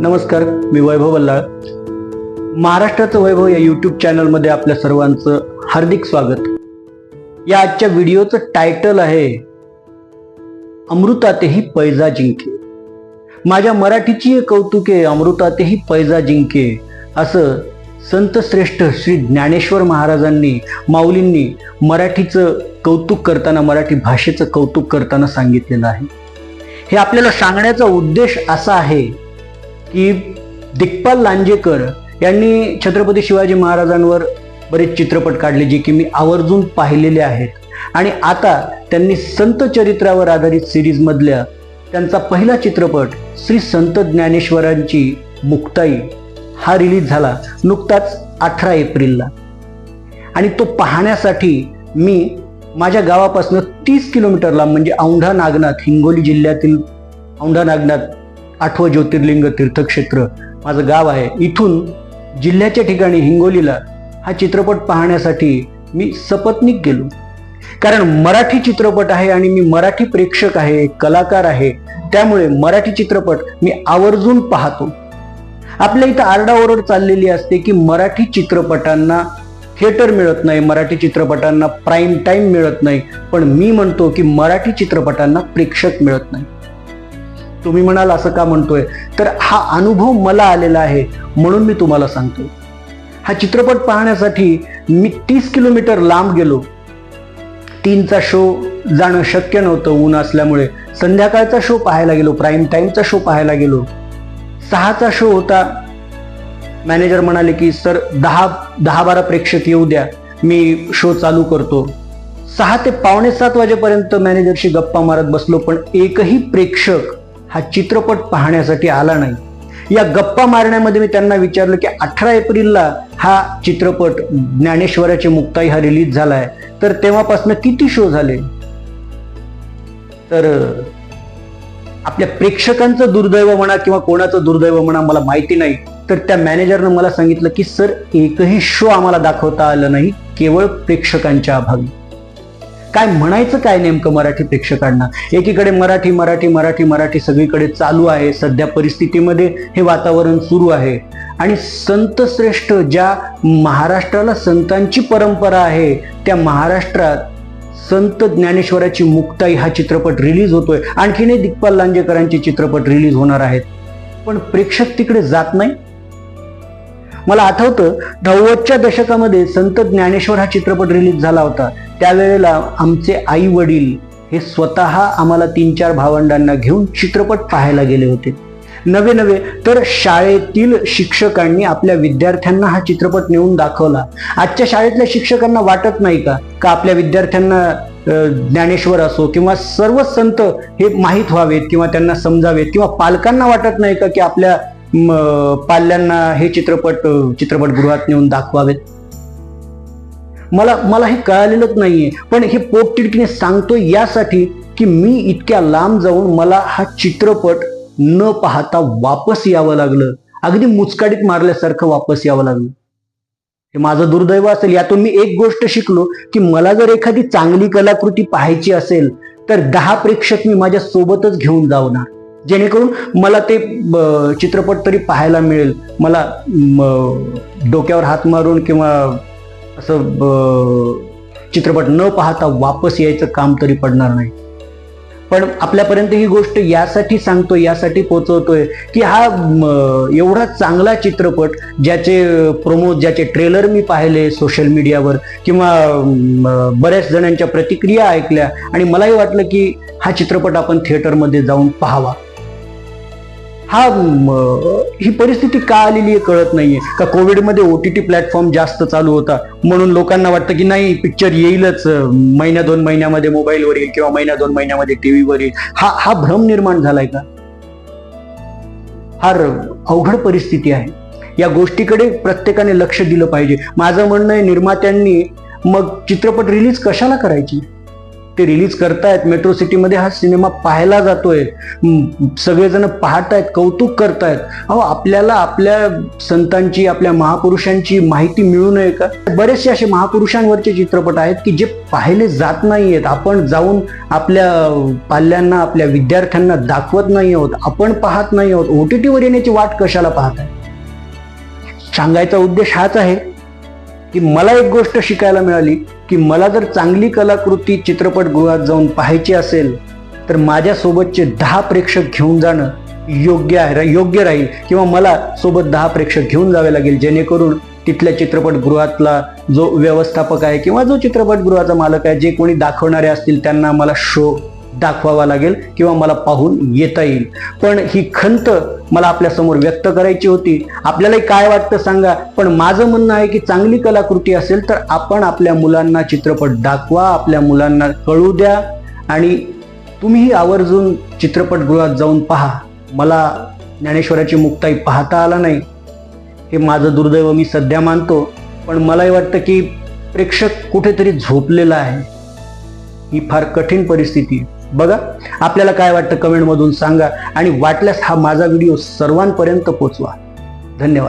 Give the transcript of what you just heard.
नमस्कार मी वैभव बल्लाळ महाराष्ट्राचं वैभव या यूट्यूब चॅनलमध्ये आपल्या सर्वांचं हार्दिक स्वागत. या आजच्या व्हिडिओचं टायटल आहे अमृतातेही पैजा जिंके. माझ्या मराठीची कौतुके अमृतातेही पैजा जिंके. असं संत श्रेष्ठ श्री ज्ञानेश्वर महाराजांनी माऊलींनी मराठीचं कौतुक करताना मराठी भाषेचं कौतुक करताना सांगितलेलं आहे. हे आपल्याला सांगण्याचा उद्देश असा आहे की दिग्पाल लांजेकर यांनी छत्रपती शिवाजी महाराजांवर बरेच चित्रपट काढले जे की मी आवर्जून पाहिलेले आहेत. आणि आता त्यांनी संत चरित्रावर आधारित सिरीजमधल्या त्यांचा पहिला चित्रपट श्री संत ज्ञानेश्वरांची मुक्ताई हा रिलीज झाला नुकताच अठरा एप्रिलला. आणि तो पाहण्यासाठी मी माझ्या गावापासून तीस किलोमीटरला म्हणजे औंढा नागनाथ हिंगोली जिल्ह्यातील औंढा नागनाथ आठवं ज्योतिर्लिंग तीर्थक्षेत्र माझं गाव आहे. इथून जिल्ह्याच्या ठिकाणी हिंगोलीला हा चित्रपट पाहण्यासाठी मी सपत्नीक गेलो. कारण मराठी चित्रपट आहे आणि मी मराठी प्रेक्षक आहे कलाकार आहे. त्यामुळे मराठी चित्रपट मी आवर्जून पाहतो. आपल्या इथं आरडाओरड चाललेली असते की मराठी चित्रपटांना थिएटर मिळत नाही मराठी चित्रपटांना प्राईम टाईम मिळत नाही. पण मी म्हणतो की मराठी चित्रपटांना प्रेक्षक मिळत नाही. तुम्ही म्हणाल असं का म्हणतोय? तर हा अनुभव मला आलेला आहे म्हणून मी तुम्हाला सांगतो. हा चित्रपट पाहण्यासाठी मी तीस किलोमीटर लांब गेलो. तीनचा शो जाणं शक्य नव्हतं ऊन असल्यामुळे. संध्याकाळचा शो पाहायला गेलो प्राईम टाईमचा शो पाहायला गेलो. सहाचा शो होता. मॅनेजर म्हणाले की सर दहा दहा बारा प्रेक्षक येऊ द्या. मी शो चालू करतो. सहा ते पावणे सात वाजेपर्यंत मॅनेजरशी गप्पा मारत बसलो पण एकही प्रेक्षक हा चित्रपट पाहण्यासाठी आला नाही. या गप्पा मारण्यामध्ये मी त्यांना विचारलं की अठरा एप्रिलला हा चित्रपट ज्ञानेश्वराची मुक्ताई हा रिलीज झालाय. तर तेव्हापासून किती शो झाले? तर आपल्या प्रेक्षकांचं दुर्दैव म्हणा किंवा कोणाचं दुर्दैव म्हणा मला माहिती नाही. तर त्या मॅनेजरनं मला सांगितलं की सर एकही शो आम्हाला दाखवता आलं नाही केवळ प्रेक्षकांच्या अभावी. काय म्हणायचं काय नेमकं मराठी प्रेक्षकांना? एकीकडे मराठी मराठी मराठी मराठी सगळीकडे चालू आहे. सध्या परिस्थितीमध्ये हे वातावरण सुरू आहे. आणि संत श्रेष्ठ ज्या महाराष्ट्राला संतांची परंपरा आहे त्या महाराष्ट्रात संत ज्ञानेश्वराची मुक्ताई हा चित्रपट रिलीज होतोय. आणखीनही दिग्पाल लांजेकरांचे चित्रपट रिलीज होणार आहेत. पण प्रेक्षक तिकडे जात नाही. मला आठवतं नव्वदच्या दशकामध्ये संत ज्ञानेश्वर हा चित्रपट रिलीज झाला होता. त्यावेळेला आमचे आई वडील हे स्वतः आम्हाला तीन चार भावंडांना घेऊन चित्रपट पाहायला गेले होते. नवे नवे तर शाळेतील शिक्षकांनी आपल्या विद्यार्थ्यांना हा चित्रपट नेऊन दाखवला. आजच्या शाळेतल्या शिक्षकांना वाटत नाही का? का आपल्या विद्यार्थ्यांना ज्ञानेश्वर असो किंवा सर्व संत हे माहीत व्हावेत किंवा त्यांना समजावेत किंवा पालकांना वाटत नाही का की आपल्या पाल्यांना हे चित्रपट चित्रपटगृहात नेऊन दाखवावेत? मला मला हे कळालेलंच नाहीये. पण हे पोटतिडकीने सांगतो यासाठी की मी इतक्या लांब जाऊन मला हा चित्रपट न पाहता वापस यावं लागलं. अगदी मुचकाडीत मारल्यासारखं वापस यावं लागलं. हे माझं दुर्दैव असेल. यातून मी एक गोष्ट शिकलो की मला जर एखादी चांगली कलाकृती पाहायची असेल तर दहा प्रेक्षक मी माझ्या सोबतच घेऊन जावणार. जेणेकरून मला ते चित्रपट तरी पाहायला मिळेल. मला डोक्यावर हात मारून किंवा असं ब, चित्रपट न पाहता वापस यायचं काम तरी पडणार नाही. पण आपल्यापर्यंत ही गोष्ट यासाठी सांगतोय यासाठी पोचवतोय की हा एवढा चांगला चित्रपट ज्याचे प्रोमो ज्याचे ट्रेलर मी पाहिले सोशल मीडियावर किंवा बऱ्याच जणांच्या प्रतिक्रिया ऐकल्या आणि मलाही वाटलं की हा चित्रपट आपण थिएटरमध्ये जाऊन पाहावा. हा ही परिस्थिती का आलेली आहे कळत नाहीये. का कोविडमध्ये ओ टी टी प्लॅटफॉर्म जास्त चालू होता? म्हणून लोकांना वाटतं की नाही पिक्चर येईलच. महिन्या दोन महिन्यामध्ये मोबाईलवर येईल किंवा महिन्या दोन महिन्यामध्ये टीव्हीवर येईल. हा हा भ्रम निर्माण झालाय का? फार अवघड परिस्थिती आहे. या गोष्टीकडे प्रत्येकाने लक्ष दिलं पाहिजे. माझं म्हणणं आहे निर्मात्यांनी मग चित्रपट रिलीज कशाला करायची? ते रिलीज करतायत. मेट्रो सिटीमध्ये हा सिनेमा पाहायला जातोय. सगळेजण पाहतायत कौतुक करतायत. अहो आपल्याला आपल्या संतांची आपल्या महापुरुषांची माहिती मिळू नये का? बरेचसे असे महापुरुषांवरचे चित्रपट आहेत की जे पाहिले जात नाहीयेत. आपण जाऊन आपल्या पाल्यांना आपल्या विद्यार्थ्यांना दाखवत नाही आहोत. आपण पाहत नाही आहोत. ओ टी टीवर येण्याची वाट कशाला पाहत आहे सांगायचा उद्देश हाच आहे. की मला एक गोष्ट शिकायला मिळाली की मला जर चांगली कलाकृती चित्रपटगृहात जाऊन पाहायची असेल तर माझ्यासोबतचे दहा प्रेक्षक घेऊन जाणं योग्य आहे योग्य राहील. किंवा मला सोबत दहा प्रेक्षक घेऊन जावे लागेल जेणेकरून तिथल्या चित्रपटगृहातला जो व्यवस्थापक आहे किंवा जो चित्रपटगृहाचा मालक आहे जे कोणी दाखवणारे असतील त्यांना मला शो दाखवावा लागेल किंवा मला पाहून येता येईल. पण ही खंत मला आपल्यासमोर व्यक्त करायची होती. आपल्यालाही काय वाटतं सांगा. पण माझं म्हणणं आहे की चांगली कलाकृती असेल तर आपण आपल्या मुलांना चित्रपट दाखवा आपल्या मुलांना कळू द्या आणि तुम्हीही आवर्जून चित्रपटगृहात जाऊन पहा. मला ज्ञानेश्वराची मुक्ताई पाहता आला नाही. हे माझं दुर्दैव मी सध्या मानतो. पण मलाही वाटतं की प्रेक्षक कुठेतरी झोपलेला आहे. ही फार कठीण परिस्थिती आहे. बघा आपल्याला काय वाटतं कमेंटमधून सांगा आणि वाटल्यास हा माझा व्हिडिओ सर्वांपर्यंत पोचवा. धन्यवाद.